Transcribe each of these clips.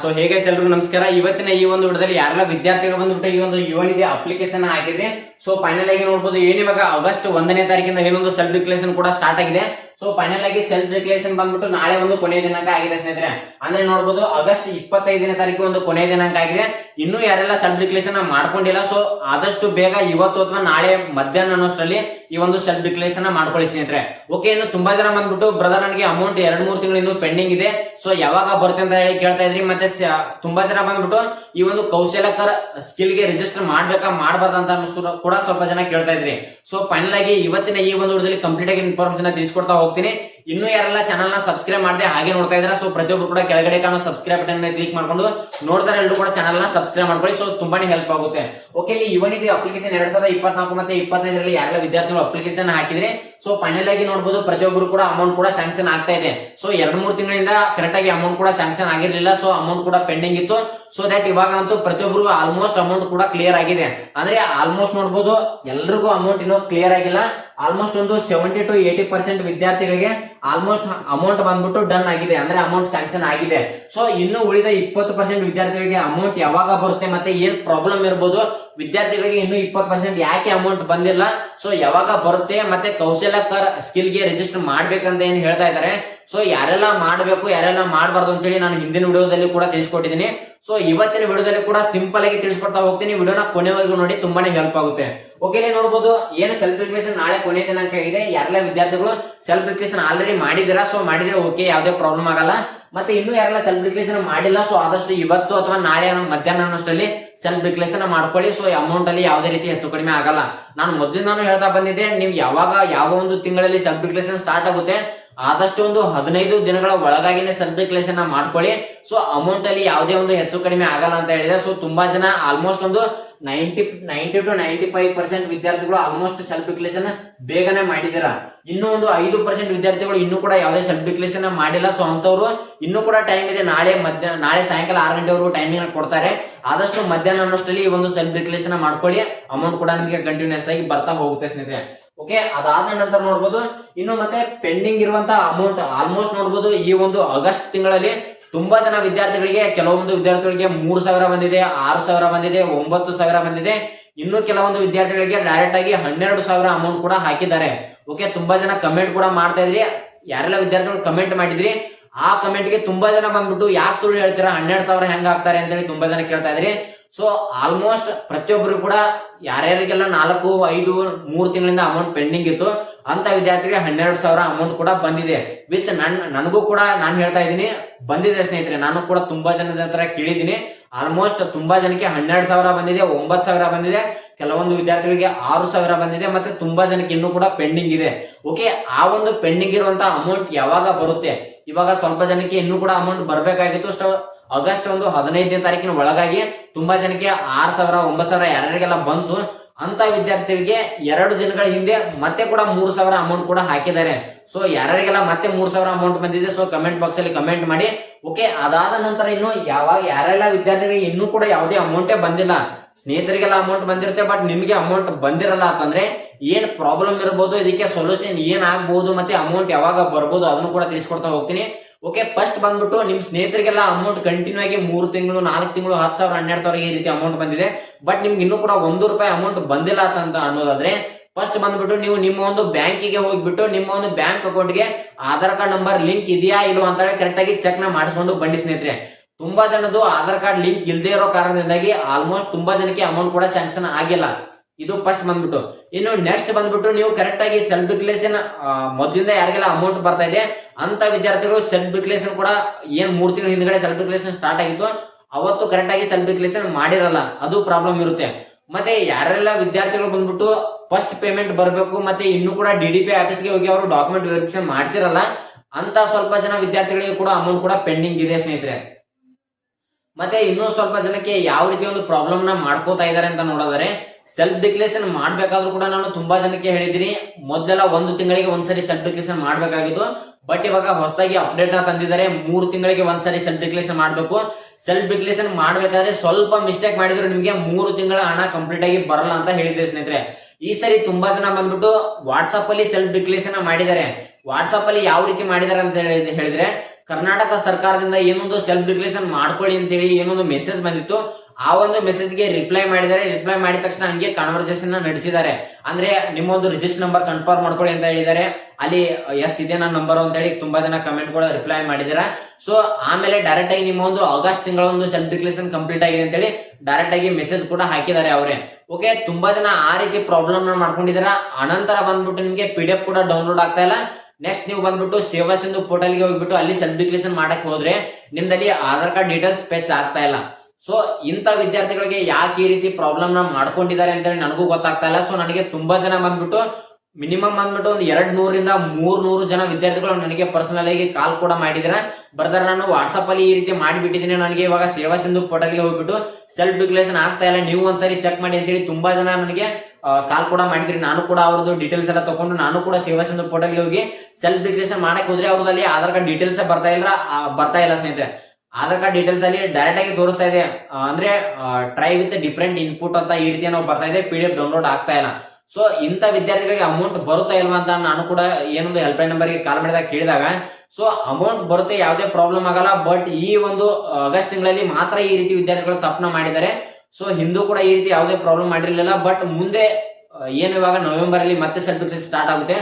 So ಹೇಗೆ ಎಲ್ರಿಗೂ ನಮಸ್ಕಾರ. ಇವತ್ತಿನ ಈ ಒಂದು ವಿಡಿಯೋದಲ್ಲಿ ಯಾರೆಲ್ಲ ವಿದ್ಯಾರ್ಥಿಗಳು ಬಂದ್ಬಿಟ್ಟು ಈ ಒಂದು ಯುವನಿಧಿ ಅಪ್ಲಿಕೇಶನ್ ಹಾಕಿದ್ರೆ ಸೊ ಫೈನಲ್ ಆಗಿ ನೋಡ್ಬೋದು. ಏನಿವಾಗ ಆಗಸ್ಟ್ ಒಂದನೇ ತಾರೀಕಿಂದ ಏನೊಂದು ಸೆಲ್ಫ್ ಡಿಕ್ಲೇಷನ್ ಕೂಡ ಸ್ಟಾರ್ಟ್ ಆಗಿದೆ. ಸೊ ಫೈನಲ್ ಆಗಿ ಸೆಲ್ಫ್ ಡಿಕ್ಲೇಷನ್ ಬಂದ್ಬಿಟ್ಟು ನಾಳೆ ಒಂದು ಕೊನೆಯ ದಿನಾಂಕ ಆಗಿದೆ ಸ್ನೇಹಿತರೆ. ಅಂದ್ರೆ ನೋಡಬಹುದು ಆಗಸ್ಟ್ ಇಪ್ಪತ್ತೈದನೇ ತಾರೀಕು ಒಂದು ಕೊನೆಯ ದಿನಾಂಕ ಆಗಿದೆ. ಇನ್ನೂ ಯಾರೆಲ್ಲ ಸೆಲ್ಫ್ ಡಿಕ್ಲೇಷನ್ ಮಾಡ್ಕೊಂಡಿಲ್ಲ ಸೊ ಆದಷ್ಟು ಬೇಗ ಇವತ್ತು ಅಥವಾ ನಾಳೆ ಮಧ್ಯಾಹ್ನ ಅನ್ನೋಷ್ಟರಲ್ಲಿ ಈ ಒಂದು ಸೆಲ್ಫ್ ಡಿಕ್ಲೇಷನ್ ಮಾಡ್ಕೊಳ್ಳಿ ಸ್ನೇಹಿತರೆ. ಓಕೆ ಇನ್ನು ತುಂಬಾ ಜನ ಬಂದ್ಬಿಟ್ಟು ಬ್ರದರ್ ನನಗೆ ಅಮೌಂಟ್ ಎರಡ್, ಮೂರು ತಿಂಗಳು ಇನ್ನು ಪೆಂಡಿಂಗ್ ಇದೆ. ಸೊ ಯಾವಾಗ ಬರುತ್ತೆ ಅಂತ ಹೇಳಿ ಕೇಳ್ತಾ ಇದ್ರಿ. ಮತ್ತೆ ತುಂಬಾ ಜನ ಬಂದ್ಬಿಟ್ಟು ಈ ಒಂದು ಕೌಶಲಕರ ಸ್ಕಿಲ್ಗೆ ರಿಜಿಸ್ಟರ್ ಮಾಡ್ಬೇಕಾ, ಮಾಡಬಾರ್ದ ಅಂತ ಅನ್ನೋ ಕೂಡ ಸ್ವಲ್ಪ ಜನ ಕೇಳ್ತಾ ಇದ್ರಿ. ಸೊ ಫೈನಲ್ ಆಗಿ ಇವತ್ತಿನ ಈ ಒಂದು ವಿಡಿಯೋದಲ್ಲಿ ಕಂಪ್ಲೀಟ್ ಆಗಿ ಇನ್ಫಾರ್ಮೇಶನ್ ತಿಳಿಸ್ಕೊಡ್ತಾ ಹೋಗ್ತೀನಿ. ಇನ್ನು ಯಾರೆಲ್ಲ ಚಾನಲ್ನ ಸಬ್ಸ್ಕ್ರೈಬ್ ಮಾಡದೆ ಹಾಗೆ ನೋಡ್ತಾ ಇದ್ದಾರೆ ಸೊ ಪ್ರತಿಯೊಬ್ಬರು ಕೂಡ ಕೆಳಗಡೆ ಕಾಣೋ ಸಬ್ಸ್ಕ್ರೈಬ್ ಬಟನ್ ಮೇಲೆ ಕ್ಲಿಕ್ ಮಾಡ್ಕೊಂಡು ನೋಡ್ತಾರೆ ಎಲ್ಲರೂ ಕೂಡ ಚಾನಲ್ ಸಬ್ಸ್ಕ್ರೈಬ್ ಮಾಡ್ಕೊಳ್ಳಿ ಸೊ ತುಂಬಾನೇ ಹೆಲ್ಪ್ ಆಗುತ್ತೆ. ಓಕೆ ಇಲ್ಲಿ ಇವನಿದೆ ಅಪ್ಲಿಕೇಶನ್ ಎರಡ್ ಸಾವಿರದ ಇಪ್ಪತ್ನಾಲ್ಕು ಮತ್ತೆ ಇಪ್ಪತ್ತೈದರಲ್ಲಿ ಯಾರೆಲ್ಲ ವಿದ್ಯಾರ್ಥಿಗಳು ಅಪ್ಲಿಕೇಶನ್ ಹಾಕಿದ್ರೆ ಸೊ ಫೈನಲ್ ಆಗಿ ನೋಡಬಹುದು ಪ್ರತಿಯೊಬ್ಬರು ಕೂಡ ಅಮೌಂಟ್ ಕೂಡ ಸ್ಯಾಂಕ್ಷನ್ ಆಗ್ತಾ ಇದೆ. ಸೊ ಎರಡ್ ಮೂರು ತಿಂಗಳಿಂದ ಕರೆಕ್ಟ್ ಆಗಿ ಅಮೌಂಟ್ ಕೂಡ ಸ್ಯಾಂಕ್ಷನ್ ಆಗಿರ್ಲಿಲ್ಲ. ಸೊ ಅಮೌಂಟ್ ಕೂಡ ಪೆಂಡಿಂಗ್ ಇತ್ತು. ಸೊ ದಟ್ ಇವಾಗ ಅಂತೂ ಪ್ರತಿಯೊಬ್ಬರಿಗೂ ಆಲ್ಮೋಸ್ಟ್ ಅಮೌಂಟ್ ಕೂಡ ಕ್ಲಿಯರ್ ಆಗಿದೆ. ಅಂದ್ರೆ ಆಲ್ಮೋಸ್ಟ್ ನೋಡಬಹುದು ಎಲ್ರಿಗೂ ಅಮೌಂಟ್ ಇನ್ನೂ ಕ್ಲಿಯರ್ ಆಗಿಲ್ಲ. ಆಲ್ಮೋಸ್ಟ್ ಒಂದು ಸೆವೆಂಟಿ ಟು ಏಟಿ ಪರ್ಸೆಂಟ್ ವಿದ್ಯಾರ್ಥಿಗಳಿಗೆ ಆಲ್ಮೋಸ್ಟ್ ಅಮೌಂಟ್ ಬಂದ್ಬಿಟ್ಟು ಡನ್ ಆಗಿದೆ. ಅಂದ್ರೆ ಅಮೌಂಟ್ ಸ್ಯಾಂಕ್ಷನ್ ಆಗಿದೆ. ಸೊ ಇನ್ನು ಉಳಿದ ಇಪ್ಪತ್ತು ಪರ್ಸೆಂಟ್ ವಿದ್ಯಾರ್ಥಿಗಳಿಗೆ ಅಮೌಂಟ್ ಯಾವಾಗ ಬರುತ್ತೆ ಮತ್ತೆ ಏನ್ ಪ್ರಾಬ್ಲಮ್ ಇರ್ಬೋದು, ವಿದ್ಯಾರ್ಥಿಗಳಿಗೆ ಇನ್ನು ಇಪ್ಪತ್ತು ಪರ್ಸೆಂಟ್ ಯಾಕೆ ಅಮೌಂಟ್ ಬಂದಿಲ್ಲ ಸೊ ಯಾವಾಗ ಬರುತ್ತೆ ಮತ್ತೆ ಕೌಶಲಕರ್ ಸ್ಕಿಲ್ಗೆ ರಿಜಿಸ್ಟರ್ ಮಾಡ್ಬೇಕಂತ ಏನು ಹೇಳ್ತಾ ಇದ್ದಾರೆ. ಸೊ ಯಾರೆಲ್ಲ ಮಾಡಬೇಕು, ಯಾರೆಲ್ಲ ಮಾಡಬಾರ್ದು ಅಂತೇಳಿ ನಾನು ಹಿಂದಿನ ವಿಡಿಯೋದಲ್ಲಿ ಕೂಡ ತಿಳಿಸ್ಕೊಟ್ಟಿದ್ದೀನಿ. ಸೊ ಇವತ್ತಿನ ವಿಡಿಯೋದಲ್ಲಿ ಕೂಡ ಸಿಂಪಲ್ ಆಗಿ ತಿಳಿಸ್ಕೊಡ್ತಾ ಹೋಗ್ತೀನಿ. ವಿಡಿಯೋನ ಕೊನೆವರೆಗೂ ನೋಡಿ, ತುಂಬಾನೇ ಹೆಲ್ಪ್ ಆಗುತ್ತೆ. ಓಕೆ ಇಲ್ಲಿ ನೋಡಬಹುದು ಏನು ಸೆಲ್ಫ್ ರಿಕ್ಲೇಷನ್ ನಾಳೆ ಕೊನೆ ದಿನಾಂಕ ಇದೆ. ಯಾರೆಲ್ಲ ವಿದ್ಯಾರ್ಥಿಗಳು ಸೆಲ್ಫ್ ರಿಕ್ಲೇಷನ್ ಆಲ್ರೆಡಿ ಮಾಡಿದಿರಾ ಸೊ ಮಾಡಿದ್ರೆ ಓಕೆ ಯಾವುದೇ ಪ್ರಾಬ್ಲಮ್ ಆಗಲ್ಲ. ಮತ್ತೆ ಇನ್ನು ಯಾರೆಲ್ಲ ಸೆಲ್ಫ್ ಡಿಕ್ಲೇಷನ್ ಮಾಡಿಲ್ಲ ಸೊ ಆದಷ್ಟು ಇವತ್ತು ಅಥವಾ ನಾಳೆ ಮಧ್ಯಾಹ್ನ ಅನ್ನೋಷ್ಟರಲ್ಲಿ ಸೆಲ್ಫ್ ಡಿಕ್ಲೇಷನ್ ಮಾಡ್ಕೊಳ್ಳಿ. ಸೊ ಅಮೌಂಟ್ ಅಲ್ಲಿ ಯಾವುದೇ ರೀತಿ ಹೆಚ್ಚು ಕಡಿಮೆ ಆಗಲ್ಲ. ನಾನು ಮೊದಲಿಂದಾನು ಹೇಳ್ತಾ ಬಂದಿದ್ದೆ, ನೀವು ಯಾವಾಗ ಯಾವ ಒಂದು ತಿಂಗಳಲ್ಲಿ ಸೆಲ್ಫ್ ಡಿಕ್ಲೇಷನ್ ಸ್ಟಾರ್ಟ್ ಆಗುತ್ತೆ ಆದಷ್ಟು ಒಂದು ಹದಿನೈದು ದಿನಗಳ ಒಳಗಾಗಿನೇ ಡಿಕ್ಲೇಷನ್ ಮಾಡ್ಕೊಳ್ಳಿ. ಸೊ ಅಮೌಂಟ್ ಅಲ್ಲಿ ಯಾವುದೇ ಒಂದು ಹೆಚ್ಚು ಕಡಿಮೆ ಆಗಲ್ಲ ಅಂತ ಹೇಳಿದೆ ಸೊ ತುಂಬಾ ಜನ ಆಲ್ಮೋಸ್ಟ್ ಒಂದು ninety ninety two ninety five percent ವಿದ್ಯಾರ್ಥಿಗಳು ಆಲ್ಮೋಸ್ಟ್ ಸೆಲ್ಫ್ ಬೇಗನೆ ಮಾಡಿದಿರ ಇನ್ನೂ ಒಂದು ಐದು ಪರ್ಸೆಂಟ್ ವಿದ್ಯಾರ್ಥಿಗಳು ಇನ್ನೂ ಕೂಡ ಯಾವುದೇ ಸೆಲ್ಫ್ ಮಾಡಿಲ್ಲ. ಸೊ ಅಂತವ್ರು ಇನ್ನೂ ಕೂಡ ಟೈಮ್ ಇದೆ. ನಾಳೆ ಮಧ್ಯಾಹ್ನ, ನಾಳೆ ಸಾಯಂಕಾಲ ಆರು ಗಂಟೆವರೆಗೂ ಟೈಮಿಂಗ್ ಕೊಡ್ತಾರೆ. ಆದಷ್ಟು ಮಧ್ಯಾಹ್ನ ಅನ್ನೋಷ್ಟರಲ್ಲಿ ಈ ಒಂದು ಸೆಲ್ಫ್ ಮಾಡ್ಕೊಳ್ಳಿ. ಅಮೌಂಟ್ ಕೂಡ ನಿಮಗೆ ಕಂಟಿನ್ಯೂಸ್ ಆಗಿ ಬರ್ತಾ ಹೋಗುತ್ತೆ ಸ್ನೇಹಿತರೆ. ಓಕೆ ಅದಾದ ನಂತರ ನೋಡ್ಬೋದು, ಇನ್ನು ಮತ್ತೆ ಪೆಂಡಿಂಗ್ ಇರುವಂತಹ ಅಮೌಂಟ್ ಆಲ್ಮೋಸ್ಟ್ ನೋಡ್ಬೋದು, ಈ ಒಂದು ಆಗಸ್ಟ್ ತಿಂಗಳಲ್ಲಿ ತುಂಬಾ ಜನ ವಿದ್ಯಾರ್ಥಿಗಳಿಗೆ, ಕೆಲವೊಂದು ವಿದ್ಯಾರ್ಥಿಗಳಿಗೆ ಮೂರು ಸಾವಿರ ಬಂದಿದೆ, ಆರು ಸಾವಿರ ಬಂದಿದೆ, ಒಂಬತ್ತು ಸಾವಿರ ಬಂದಿದೆ. ಇನ್ನು ಕೆಲವೊಂದು ವಿದ್ಯಾರ್ಥಿಗಳಿಗೆ ಡೈರೆಕ್ಟ್ ಆಗಿ ಹನ್ನೆರಡು ಸಾವಿರ ಅಮೌಂಟ್ ಕೂಡ ಹಾಕಿದ್ದಾರೆ. ಓಕೆ ತುಂಬಾ ಜನ ಕಮೆಂಟ್ ಕೂಡ ಮಾಡ್ತಾ ಇದ್ರಿ. ಯಾರೆಲ್ಲ ವಿದ್ಯಾರ್ಥಿಗಳು ಕಮೆಂಟ್ ಮಾಡಿದ್ರಿ, ಆ ಕಮೆಂಟ್ಗೆ ತುಂಬಾ ಜನ ಬಂದ್ಬಿಟ್ಟು ಯಾಕೆ ಸುಳ್ಳು ಹೇಳ್ತೀರಾ? ಹನ್ನೆರಡು ಸಾವಿರ ಹೆಂಗ್ ಹಾಕ್ತಾರೆ ಅಂತೇಳಿ ತುಂಬಾ ಜನ ಕೇಳ್ತಾ ಇದ್ರಿ. ಸೊ ಆಲ್ಮೋಸ್ಟ್ ಪ್ರತಿಯೊಬ್ಬರು ಕೂಡ ಯಾರ್ಯಾರಿಗೆಲ್ಲ ನಾಲ್ಕು, ಐದು, ಮೂರು ತಿಂಗಳಿಂದ ಅಮೌಂಟ್ ಪೆಂಡಿಂಗ್ ಇತ್ತು ಅಂತ ವಿದ್ಯಾರ್ಥಿಗಳಿಗೆ ಹನ್ನೆರಡು ಸಾವಿರ ಅಮೌಂಟ್ ಕೂಡ ಬಂದಿದೆ. ವಿತ್ ನನ್, ನನಗೂ ಕೂಡ ನಾನು ಹೇಳ್ತಾ ಇದ್ದೀನಿ, ಬಂದಿದೆ ಸ್ನೇಹಿತರೆ, ನಾನು ಕೂಡ ತುಂಬಾ ಜನದ ಹತ್ರ ಕೇಳಿದ್ದೀನಿ. ಆಲ್ಮೋಸ್ಟ್ ತುಂಬಾ ಜನಕ್ಕೆ ಹನ್ನೆರಡು ಸಾವಿರ ಬಂದಿದೆ, ಒಂಬತ್ತು ಸಾವಿರ ಬಂದಿದೆ, ಕೆಲವೊಂದು ವಿದ್ಯಾರ್ಥಿಗಳಿಗೆ ಆರು ಸಾವಿರ ಬಂದಿದೆ, ಮತ್ತೆ ತುಂಬಾ ಜನಕ್ಕೆ ಇನ್ನೂ ಕೂಡ ಪೆಂಡಿಂಗ್ ಇದೆ. ಓಕೆ ಆ ಒಂದು ಪೆಂಡಿಂಗ್ ಇರುವಂತ ಅಮೌಂಟ್ ಯಾವಾಗ ಬರುತ್ತೆ? ಇವಾಗ ಸ್ವಲ್ಪ ಜನಕ್ಕೆ ಇನ್ನೂ ಕೂಡ ಅಮೌಂಟ್ ಬರಬೇಕಾಗಿತ್ತು ಆಗಸ್ಟ್ ಒಂದು ಹದಿನೈದನೇ ತಾರೀಕಿನ ಒಳಗಾಗಿ ತುಂಬಾ ಜನಕ್ಕೆ ಆರ್ ಸಾವಿರ ಒಂಬತ್ತು ಸಾವಿರ ಯಾರ್ಯಾರಿಗೆಲ್ಲ ಬಂತು ಅಂತ ವಿದ್ಯಾರ್ಥಿಗಳಿಗೆ ಎರಡು ದಿನಗಳ ಹಿಂದೆ ಮತ್ತೆ ಕೂಡ ಮೂರು ಸಾವಿರ ಅಮೌಂಟ್ ಕೂಡ ಹಾಕಿದ್ದಾರೆ. ಸೊ ಯಾರ್ಯಾರಿಗೆಲ್ಲ ಮತ್ತೆ ಮೂರು ಸಾವಿರ ಅಮೌಂಟ್ ಬಂದಿದೆ. ಸೊ ಕಮೆಂಟ್ ಬಾಕ್ಸ್ ಅಲ್ಲಿ ಕಮೆಂಟ್ ಮಾಡಿ. ಓಕೆ ಅದಾದ ನಂತರ ಇನ್ನು ಯಾವಾಗ ಯಾರೆಲ್ಲ ವಿದ್ಯಾರ್ಥಿಗಳಿಗೆ ಇನ್ನೂ ಕೂಡ ಯಾವುದೇ ಅಮೌಂಟೇ ಬಂದಿಲ್ಲ. ಸ್ನೇಹಿತರಿಗೆಲ್ಲ ಅಮೌಂಟ್ ಬಂದಿರುತ್ತೆ ಬಟ್ ನಿಮಗೆ ಅಮೌಂಟ್ ಬಂದಿರಲ್ಲ ಅಂತಂದ್ರೆ ಏನ್ ಪ್ರಾಬ್ಲಮ್ ಇರ್ಬೋದು, ಇದಕ್ಕೆ ಸೊಲ್ಯೂಷನ್ ಏನ್ ಆಗ್ಬೋದು, ಮತ್ತೆ ಅಮೌಂಟ್ ಯಾವಾಗ ಬರ್ಬೋದು ಅದನ್ನು ಕೂಡ ತಿಳಿಸ್ಕೊಡ್ತಾ ಹೋಗ್ತೀನಿ. ಓಕೆ ಫಸ್ಟ್ ಬಂದ್ಬಿಟ್ಟು ನಿಮ್ ಸ್ನೇಹಿತರಿಗೆಲ್ಲ ಅಮೌಂಟ್ ಕಂಟಿನ್ಯೂ ಆಗಿ ಮೂರು ತಿಂಗಳು, ನಾಲ್ಕು ತಿಂಗಳು, ಹತ್ತು ಸಾವಿರ, ಹನ್ನೆರಡು ಸಾವಿರ ಈ ರೀತಿ ಅಮೌಂಟ್ ಬಂದಿದೆ. ಬಟ್ ನಿಮ್ಗೆ ಇನ್ನೂ ಕೂಡ ಒಂದು ರೂಪಾಯಿ ಅಮೌಂಟ್ ಬಂದಿಲ್ಲ ಅಂತ ಅನ್ನೋದಾದ್ರೆ ಫಸ್ಟ್ ಬಂದ್ಬಿಟ್ಟು ನೀವು ನಿಮ್ಮ ಒಂದು ಬ್ಯಾಂಕಿಗೆ ಹೋಗ್ಬಿಟ್ಟು ನಿಮ್ಮ ಒಂದು ಬ್ಯಾಂಕ್ ಅಕೌಂಟ್ಗೆ ಆಧಾರ್ ಕಾರ್ಡ್ ನಂಬರ್ ಲಿಂಕ್ ಇದೆಯಾ ಇಲ್ವಾ ಅಂತ ಹೇಳಿ ಚೆಕ್ನ ಮಾಡಿಸ್ಕೊಂಡು ಬನ್ನಿ ಸ್ನೇಹಿತರೆ. ತುಂಬಾ ಜನದ್ದು ಆಧಾರ್ ಕಾರ್ಡ್ ಲಿಂಕ್ ಇಲ್ಲದೆ ಇರೋ ಕಾರಣದಿಂದಾಗಿ ಆಲ್ಮೋಸ್ಟ್ ತುಂಬಾ ಜನಕ್ಕೆ ಅಮೌಂಟ್ ಕೂಡ ಸ್ಯಾಂಕ್ಷನ್ ಆಗಿಲ್ಲ. ಇದು ಫಸ್ಟ್ ಬಂದ್ಬಿಟ್ಟು. ಇನ್ನು ನೆಕ್ಸ್ಟ್ ಬಂದ್ಬಿಟ್ಟು ನೀವು ಕರೆಕ್ಟ್ ಆಗಿ ಸೆಲ್ಫ್ ಡಿಕ್ಲೇಷನ್ ಮೊದಲಿಂದ ಯಾರಿಗೆಲ್ಲ ಅಮೌಂಟ್ ಬರ್ತಾ ಇದೆ ಅಂತ ವಿದ್ಯಾರ್ಥಿಗಳು ಸೆಲ್ಫ್ ಡಿಕ್ಲೇಷನ್ ಕೂಡ ಏನ್ ಮೂರ್ ತಿಂಗಳ ಹಿಂದ್ಗಡೆ ಸೆಲ್ಫ್ ಡಿಕ್ಲೇಷನ್ ಸ್ಟಾರ್ಟ್ ಆಗಿತ್ತು, ಅವತ್ತು ಕರೆಕ್ಟ್ ಆಗಿ ಸೆಲ್ಫ್ ಡಿಕ್ಲೇಷನ್ ಮಾಡಿರಲ್ಲ. ಅದು ಪ್ರಾಬ್ಲಮ್ ಇರುತ್ತೆ. ಮತ್ತೆ ಯಾರೆಲ್ಲ ವಿದ್ಯಾರ್ಥಿಗಳು ಬಂದ್ಬಿಟ್ಟು ಫಸ್ಟ್ ಪೇಮೆಂಟ್ ಬರಬೇಕು, ಮತ್ತೆ ಇನ್ನು ಕೂಡ ಡಿ ಡಿ ಪಿ ಆಫೀಸ್ಗೆ ಹೋಗಿ ಅವರು ಡಾಕ್ಯುಮೆಂಟ್ ವೆರಿಫಿಕೇಶನ್ ಮಾಡಿಸಿರಲ್ಲ ಅಂತ ಸ್ವಲ್ಪ ಜನ ವಿದ್ಯಾರ್ಥಿಗಳಿಗೆ ಕೂಡ ಅಮೌಂಟ್ ಕೂಡ ಪೆಂಡಿಂಗ್ ಇದೆ, ಸ್ನೇಹಿತರೆ. ಮತ್ತೆ ಇನ್ನೂ ಸ್ವಲ್ಪ ಜನಕ್ಕೆ ಯಾವ ರೀತಿ ಒಂದು ಪ್ರಾಬ್ಲಮ್ನ ಮಾಡ್ಕೋತಾ ಇದ್ದಾರೆ ಅಂತ ನೋಡಿದರೆ ಸೆಲ್ಫ್ ಡಿಕ್ಲೇಷನ್ ಮಾಡ್ಬೇಕಾದ್ರೂ ಕೂಡ ನಾನು ತುಂಬಾ ಜನಕ್ಕೆ ಹೇಳಿದ್ದೀನಿ. ಮೊದಲೆಲ್ಲ ಒಂದು ತಿಂಗಳಿಗೆ ಒಂದ್ಸರಿ ಸೆಲ್ಫ್ ಡಿಕ್ಲೇಷನ್ ಮಾಡ್ಬೇಕಾಗಿತ್ತು. ಬಟ್ ಇವಾಗ ಹೊಸದಾಗಿ ಅಪ್ಡೇಟ್ನ ತಂದಿದ್ದಾರೆ. ಮೂರು ತಿಂಗಳಿಗೆ ಒಂದ್ಸರಿ ಸೆಲ್ಫ್ ಡಿಕ್ಲೇಷನ್ ಮಾಡಬೇಕು. ಸೆಲ್ಫ್ ಡಿಕ್ಲೇಷನ್ ಮಾಡ್ಬೇಕಾದ್ರೆ ಸ್ವಲ್ಪ ಮಿಸ್ಟೇಕ್ ಮಾಡಿದ್ರು ನಿಮಗೆ ಮೂರು ತಿಂಗಳ ಹಣ ಕಂಪ್ಲೀಟ್ ಆಗಿ ಬರಲ್ಲ ಅಂತ ಹೇಳಿದ್ದೆ ಸ್ನೇಹಿತರೆ. ಈ ಸರಿ ತುಂಬಾ ಜನ ಬಂದ್ಬಿಟ್ಟು ವಾಟ್ಸ್ಆಪ್ ಅಲ್ಲಿ ಸೆಲ್ಫ್ ಡಿಕ್ಲೇಷನ್ ಮಾಡಿದ್ದಾರೆ. ವಾಟ್ಸ್ಆಪ್ ಅಲ್ಲಿ ಯಾವ ರೀತಿ ಮಾಡಿದ್ದಾರೆ ಅಂತ ಹೇಳಿ- ಹೇಳಿದ್ರೆ, ಕರ್ನಾಟಕ ಸರ್ಕಾರದಿಂದ ಏನೊಂದು ಸೆಲ್ಫ್ ಡಿಕ್ಲೇಷನ್ ಮಾಡ್ಕೊಳ್ಳಿ ಅಂತೇಳಿ ಏನೊಂದು ಮೆಸೇಜ್ ಬಂದಿತ್ತು. ಆ ಒಂದು ಮೆಸೇಜ್ಗೆ ರಿಪ್ಲೈ ಮಾಡಿದ್ದಾರೆ. ರಿಪ್ಲೈ ಮಾಡಿದ ತಕ್ಷಣ ಹಂಗೆ ಕಾನ್ವರ್ಸೇಷನ್ ನಡೆಸಿದ್ದಾರೆ. ಅಂದ್ರೆ ನಿಮ್ಮೊಂದು ರಿಜಿಸ್ಟರ್ ನಂಬರ್ ಕನ್ಫರ್ಮ್ ಮಾಡ್ಕೊಳ್ಳಿ ಅಂತ ಹೇಳಿದ್ದಾರೆ. ಅಲ್ಲಿ ಎಸ್ ಇದೆ ನನ್ನ ನಂಬರ್ ಅಂತ ಹೇಳಿ ತುಂಬಾ ಜನ ಕಮೆಂಟ್ ಕೂಡ ರಿಪ್ಲೈ ಮಾಡಿದಾರೆ ಸೊ ಆಮೇಲೆ ಡೈರೆಕ್ಟ್ ಆಗಿ ನಿಮ್ಮ ಒಂದು ಆಗಸ್ಟ್ ತಿಂಗಳ ಒಂದು ಸೆಲ್ಫ್ ಡಿಕ್ಲೇಷನ್ ಕಂಪ್ಲೀಟ್ ಆಗಿದೆ ಅಂತ ಹೇಳಿ ಡೈರೆಕ್ಟ್ ಆಗಿ ಮೆಸೇಜ್ ಕೂಡ ಹಾಕಿದ್ದಾರೆ ಅವರೇ. ಓಕೆ ತುಂಬಾ ಜನ ಆ ರೀತಿ ಪ್ರಾಬ್ಲಮ್ ಮಾಡ್ಕೊಂಡಿದ್ದೀರಾ. ಅನಂತರ ಬಂದ್ಬಿಟ್ಟು ನಿಮಗೆ ಪಿ ಡಿ ಎಫ್ ಕೂಡ ಡೌನ್ಲೋಡ್ ಆಗ್ತಾ ಇಲ್ಲ. ನೆಕ್ಸ್ಟ್ ನೀವು ಬಂದ್ಬಿಟ್ಟು ಸೇವಾ ಸಿಂಧು ಪೋರ್ಟಲ್ಗೆ ಹೋಗ್ಬಿಟ್ಟು ಅಲ್ಲಿ ಸೆಲ್ಫ್ ಡಿಕ್ಲೇಷನ್ ಮಾಡಕ್ ಹೋದ್ರೆ ನಿಮ್ದಲ್ಲಿ ಆಧಾರ್ ಕಾರ್ಡ್ ಡೀಟೇಲ್ಸ್ ಪೇಚ್ ಆಗ್ತಾ ಇಲ್ಲ. ಸೊ ಇಂಥ ವಿದ್ಯಾರ್ಥಿಗಳಿಗೆ ಯಾಕೆ ಈ ರೀತಿ ಪ್ರಾಬ್ಲಮ್ನ ಮಾಡ್ಕೊಂಡಿದ್ದಾರೆ ಅಂತೇಳಿ ನನಗೂ ಗೊತ್ತಾಗ್ತಾ ಇಲ್ಲ. ಸೊ ನನಗೆ ತುಂಬಾ ಜನ ಬಂದ್ಬಿಟ್ಟು ಮಿನಿಮಮ್ ಬಂದ್ಬಿಟ್ಟು ಒಂದು ಎರಡ್ ನೂರಿಂದ ಮೂರ್ ನೂರು ಜನ ವಿದ್ಯಾರ್ಥಿಗಳು ನನಗೆ ಪರ್ಸನಲ್ ಆಗಿ ಕಾಲ್ ಕೂಡ ಮಾಡಿದ್ರೆ ಬ್ರದರ್ ನಾನು ವಾಟ್ಸಪ್ ಅಲ್ಲಿ ಈ ರೀತಿ ಮಾಡಿಬಿಟ್ಟಿದ್ದೀನಿ. ನನಗೆ ಇವಾಗ ಸೇವಾ ಸಿಂಧು ಪೋರ್ಟಲ್ಗೆ ಹೋಗ್ಬಿಟ್ಟು ಸೆಲ್ಫ್ ಡಿಕ್ಲೇಷನ್ ಆಗ್ತಾ ಇಲ್ಲ. ನೀವು ಒಂದ್ಸರಿ ಚೆಕ್ ಮಾಡಿ ಅಂತೇಳಿ ತುಂಬಾ ಜನ ನನಗೆ ಕಾಲ್ ಕೂಡ ಮಾಡಿದ್ರಿ. ನಾನು ಕೂಡ ಅವ್ರದ್ದು ಡೀಟೇಲ್ಸ್ ಎಲ್ಲ ತಗೊಂಡು ನಾನು ಕೂಡ ಸೇವಾ ಸಿಂಧು ಪೋರ್ಟಲ್ಗೆ ಹೋಗಿ ಸೆಲ್ಫ್ ಡಿಕ್ಲೇಷನ್ ಮಾಡಕ್ ಹೋದ್ರೆ ಅವ್ರದಲ್ಲಿ ಆಧಾರ್ ಕಾರ್ಡ್ ಡೀಟೇಲ್ಸ್ ಬರ್ತಾ ಇಲ್ಲ ಬರ್ತಾ ಇಲ್ಲ ಸ್ನೇಹಿತರೆ. ಆಧಾರ್ ಕಾರ್ಡ್ ಡೀಟೇಲ್ಸ್ ಅಲ್ಲಿ ಡೈರೆಕ್ಟ್ ಆಗಿ ತೋರಿಸ್ತಾ ಇದೆ. ಅಂದ್ರೆ ಟ್ರೈ ವಿತ್ ಡಿಫ್ರೆಂಟ್ ಇನ್ಪುಟ್ ಅಂತ ಈ ರೀತಿ ನಾವು ಬರ್ತಾ ಇದೆ. ಪಿ ಡಿ ಡೌನ್ಲೋಡ್ ಆಗ್ತಾ ಇಲ್ಲ. ಸೊ ಇಂಥ ವಿದ್ಯಾರ್ಥಿಗಳಿಗೆ ಅಮೌಂಟ್ ಬರುತ್ತಾ ಇಲ್ವಾ ಅಂತ ನಾನು ಕೂಡ ಏನೊಂದು ಹೆಲ್ಪ್ ಲೈನ್ ನಂಬರ್ಗೆ ಕಾಲ್ ಮಾಡಿದಾಗ ಕೇಳಿದಾಗ ಸೊ ಅಮೌಂಟ್ ಬರುತ್ತೆ ಯಾವುದೇ ಪ್ರಾಬ್ಲಮ್ ಆಗಲ್ಲ ಬಟ್ ಈ ಒಂದು ಆಗಸ್ಟ್ ತಿಂಗಳಲ್ಲಿ ಮಾತ್ರ ಈ ರೀತಿ ವಿದ್ಯಾರ್ಥಿಗಳು ತಪ್ಪನ ಮಾಡಿದ್ದಾರೆ. ಸೊ ಹಿಂದೂ ಕೂಡ ಈ ರೀತಿ ಯಾವುದೇ ಪ್ರಾಬ್ಲಮ್ ಮಾಡಿರಲಿಲ್ಲ ಬಟ್ ಮುಂದೆ ಏನು ಇವಾಗ ನವೆಂಬರ್ ಅಲ್ಲಿ ಮತ್ತೆ ಸೆಂಟ್ರಲ್ ಸ್ಟಾರ್ಟ್ ಆಗುತ್ತೆ.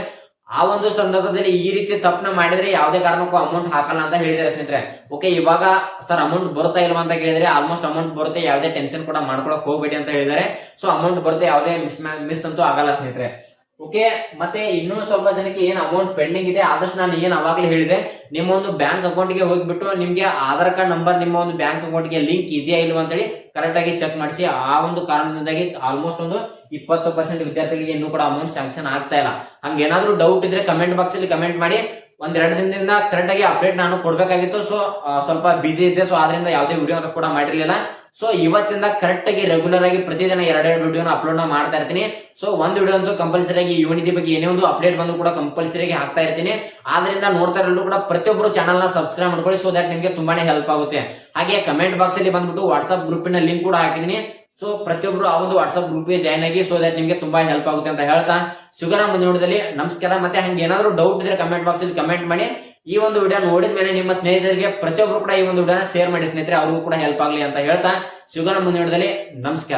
ಆ ಒಂದು ಸಂದರ್ಭದಲ್ಲಿ ಈ ರೀತಿ ತಪ್ಪನ ಮಾಡಿದ್ರೆ ಯಾವುದೇ ಕಾರಣಕ್ಕೂ ಅಮೌಂಟ್ ಹಾಕಲ್ಲ ಅಂತ ಹೇಳಿದ್ದಾರೆ ಸ್ನೇಹಿತರೆ. ಓಕೆ ಇವಾಗ ಸರ್ ಅಮೌಂಟ್ ಬರುತ್ತಾ ಇಲ್ವಾ ಅಂತ ಕೇಳಿದ್ರೆ ಆಲ್ಮೋಸ್ಟ್ ಅಮೌಂಟ್ ಬರುತ್ತೆ, ಯಾವುದೇ ಟೆನ್ಷನ್ ಕೂಡ ಮಾಡ್ಕೊಳಕ್ ಹೋಗ್ಬೇಡಿ ಅಂತ ಹೇಳಿದ್ದಾರೆ. ಸೊ ಅಮೌಂಟ್ ಬರುತ್ತೆ, ಯಾವುದೇ ಮಿಸ್ ಮಿಸ್ ಅಂತೂ ಆಗಲ್ಲ ಸ್ನೇಹಿತರೆ. ಓಕೆ ಮತ್ತೆ ಇನ್ನೂ ಸ್ವಲ್ಪ ಜನಕ್ಕೆ ಏನು ಅಮೌಂಟ್ ಪೆಂಡಿಂಗ್ ಇದೆ, ಆದಷ್ಟು ನಾನು ಏನು ಅವಾಗಲೇ ಹೇಳಿದೆ. ನಿಮ್ಮ ಒಂದು ಬ್ಯಾಂಕ್ ಅಕೌಂಟ್ಗೆ ಹೋಗ್ಬಿಟ್ಟು ನಿಮ್ಗೆ ಆಧಾರ್ ಕಾರ್ಡ್ ನಂಬರ್ ನಿಮ್ಮ ಒಂದು ಬ್ಯಾಂಕ್ ಅಕೌಂಟ್ಗೆ ಲಿಂಕ್ ಇದೆಯಾ ಇಲ್ವಾ ಅಂತೇಳಿ ಕರೆಕ್ಟ್ ಆಗಿ ಚೆಕ್ ಮಾಡಿಸಿ. ಆ ಒಂದು ಕಾರಣದಿಂದಾಗಿ ಆಲ್ಮೋಸ್ಟ್ ಒಂದು ಇಪ್ಪತ್ತು ಪರ್ಸೆಂಟ್ ವಿದ್ಯಾರ್ಥಿಗಳಿಗೆ ಇನ್ನೂ ಕೂಡ ಅಮೌಂಟ್ ಸ್ಯಾಂಕ್ಷನ್ ಆಗ್ತಾ ಇಲ್ಲ. ಹಂಗೆ ಏನಾದರೂ ಡೌಟ್ ಇದ್ರೆ ಕಮೆಂಟ್ ಬಾಕ್ಸ್ ಅಲ್ಲಿ ಕಮೆಂಟ್ ಮಾಡಿ. ಒಂದ್ ಎರಡು ದಿನದಿಂದ ಕರೆಕ್ಟ್ ಆಗಿ ಅಪ್ಡೇಟ್ ನಾನು ಕೊಡ್ಬೇಕಾಗಿತ್ತು. ಸೊ ಸ್ವಲ್ಪ ಬಿಸಿ ಇದ್ದೆ. ಸೊ ಆದ್ರಿಂದ ಯಾವುದೇ ವಿಡಿಯೋ ಕೂಡ ಮಾಡಿರ್ಲಿಲ್ಲ. ಸೊ ಇವತ್ತಿಂದ ಕರೆಕ್ಟ್ ಆಗಿ ರೆಗ್ಯುಲರ್ ಆಗಿ ಪ್ರತಿದಿನ ಎರಡೆರಡು ವಿಡಿಯೋನ ಅಪ್ಲೋಡ್ ಮಾಡ್ತಾ ಇರ್ತೀನಿ. ಸೊ ಒಂದು ವಿಡಿಯೋ ಅಂತೂ ಕಂಪಲ್ಸರಿ ಆಗಿ ಯುವನಿಧಿ ಬಗ್ಗೆ ಏನೇ ಒಂದು ಅಪ್ಡೇಟ್ ಬಂದು ಕೂಡ ಕಂಪಲ್ಸರಿ ಆಗಿ ಹಾಕ್ತಾ ಇರ್ತೀನಿ. ಆದ್ರಿಂದ ನೋಡ್ತಾ ಇರಲು ಕೂಡ ಪ್ರತಿಯೊಬ್ಬರು ಚಾನಲ್ನ ಸಬ್ಸ್ಕ್ರೈಬ್ ಮಾಡ್ಕೊಳ್ಳಿ. ಸೊ ದಟ್ ನಿಮಗೆ ತುಂಬಾನೇ ಹೆಲ್ಪ್ ಆಗುತ್ತೆ. ಹಾಗೆ ಕಮೆಂಟ್ ಬಾಕ್ಸ್ ಅಲ್ಲಿ ಬಂದ್ಬಿಟ್ಟು ವಾಟ್ಸ್ಆಪ್ ಗ್ರೂಪಿನ ಲಿಂಕ್ ಕೂಡ ಹಾಕಿದೀನಿ ಸೊ ಪ್ರತಿಯೊಬ್ರು ಆ ಒಂದು ವಾಟ್ಸ್ಆಪ್ ಗ್ರೂಪ್ಗೆ ಜಾಯ್ನ್ ಆಗಿ ಸೊ ದಟ್ ನಿಮಗೆ ತುಂಬಾ ಹೆಲ್ಪ್ ಆಗುತ್ತೆ ಅಂತ ಹೇಳ್ತಾ. ಸಿಗೋಣ ಮುಂದಿನ ವಿಡಿಯೋದಲ್ಲಿ ನಮಸ್ಕಾರ ಮತ್ತೆ ಹಂಗೆ ಏನಾದ್ರು ಡೌಟ್ ಇದ್ರೆ ಕಮೆಂಟ್ ಬಾಕ್ಸ್ ಅಲ್ಲಿ ಕಮೆಂಟ್ ಮಾಡಿ. ಈ ಒಂದು ವಿಡಿಯೋ ನೋಡಿದ ಮೇಲೆ ನಿಮ್ಮ ಸ್ನೇಹಿತರಿಗೆ ಪ್ರತಿಯೊಬ್ಬರು ಕೂಡ ಈ ಒಂದು ವಿಡಿಯೋನ ಶೇರ್ ಮಾಡಿ ಸ್ನೇಹಿತರೆ, ಅವ್ರಿಗೂ ಕೂಡ ಹೆಲ್ಪ್ ಆಗಲಿ ಅಂತ ಹೇಳ್ತಾ. ಸಿಗೋಣ ಮುಂದಿನ ವಿಡಿಯೋದಲ್ಲಿ ನಮಸ್ಕಾರ.